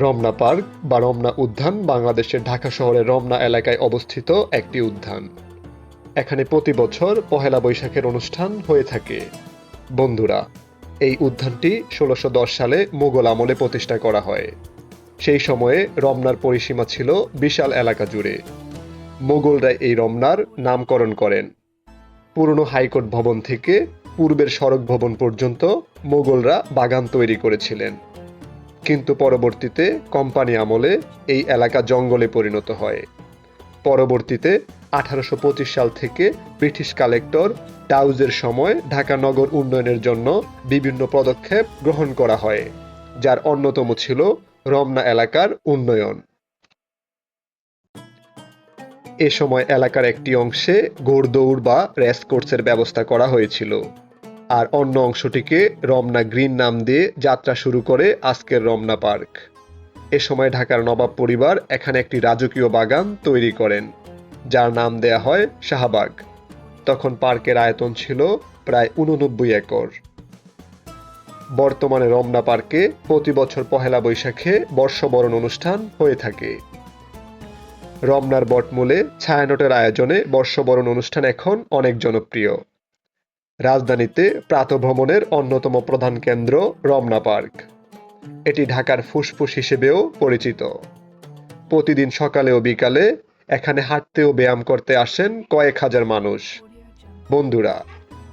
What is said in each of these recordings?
Ramna park বা রমনা উদ্যান বাংলাদেশের ঢাকা শহরের রমনা এলাকায় অবস্থিত একটি উদ্যান। এখানে প্রতি বছর পহেলা বৈশাখের অনুষ্ঠান হয়ে থাকে। বন্ধুরা, এই উদ্যানটি ষোলোশো সালে মোগল আমলে প্রতিষ্ঠা করা হয়। সেই সময়ে রমনার পরিসীমা ছিল বিশাল এলাকা জুড়ে। মোগলরা এই রমনার নামকরণ করেন। পুরনো হাইকোর্ট ভবন থেকে পূর্বের সড়ক ভবন পর্যন্ত মোগলরা বাগান তৈরি করেছিলেন। কিন্তু পরবর্তীতে কোম্পানি আমলে এই এলাকা জঙ্গলে পরিণত হয়। পরবর্তীতে আঠারোশো পঁচিশ সাল থেকে ব্রিটিশ কালেক্টর ডাউজের সময় ঢাকা নগর উন্নয়নের জন্য বিভিন্ন পদক্ষেপ গ্রহণ করা হয়, যার অন্যতম ছিল রমনা এলাকার উন্নয়ন। এ সময় এলাকার একটি অংশে ঘোড়দৌড় বা রেস কোর্সের ব্যবস্থা করা হয়েছিল। আর অন্য অংশটিকে রমনা গ্রিন নাম দিয়ে যাত্রা শুরু করে আজকের রমনা পার্ক। এ সময় ঢাকার নবাব পরিবার এখানে একটি রাজকীয় বাগান তৈরি করেন, যার নাম দেয়া হয় শাহবাগ। তখন পার্কের আয়তন ছিল প্রায় উননব্বই একর। বর্তমানে রমনা পার্কে প্রতি বছর পহেলা বৈশাখে বর্ষবরণ অনুষ্ঠান হয়ে থাকে। রমনার বটমূলে ছায়ানটের আয়োজনে বর্ষবরণ অনুষ্ঠান এখন অনেক জনপ্রিয়। রাজধানীতে প্রাতভ্রমণের অন্যতম প্রধান কেন্দ্র রমনা পার্ক। এটি ঢাকার ফুসফুস হিসেবেও পরিচিত। প্রতিদিন সকালে ও বিকালে এখানে হাঁটতে ও ব্যায়াম করতে আসেন কয়েক হাজার মানুষ। বন্ধুরা,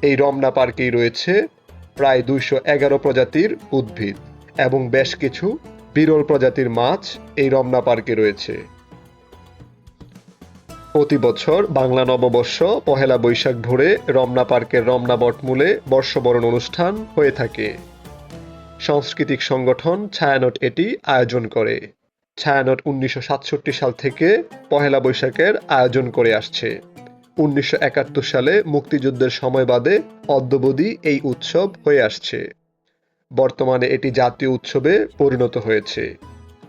এই রমনা পার্কেই রয়েছে প্রায় দুইশো এগারো প্রজাতির উদ্ভিদ এবং বেশ কিছু বিরল প্রজাতির মাছ এই রমনা পার্কে রয়েছে। প্রতি বছর বাংলা নববর্ষ, পহেলা বৈশাখ ভোরে রমনা পার্কের রমনা বটমূলে বর্ষবরণ অনুষ্ঠান হয়ে থাকে। সাংস্কৃতিক সংগঠন ছায়ানট এটি আয়োজন করে। ছায়ানট উনিশশো সাতষট্টি সাল থেকে পহেলা বৈশাখের আয়োজন করে আসছে। উনিশশো একাত্তর সালে মুক্তিযুদ্ধের সময় বাদে অদ্যবধি এই উৎসব হয়ে আসছে। বর্তমানে এটি জাতীয় উৎসবে পরিণত হয়েছে।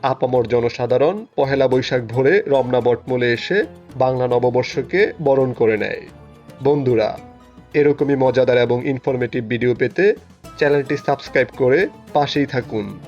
আপামর জনসাধারণ পহেলা বৈশাখ ভোরে রমনা বটমূলে এসে বাংলা নববর্ষকে বরণ করে নেয়। বন্ধুরা, এরকমই মজাদার এবং ইনফরমেটিভ ভিডিও পেতে চ্যানেলটি সাবস্ক্রাইব করে পাশেই থাকুন।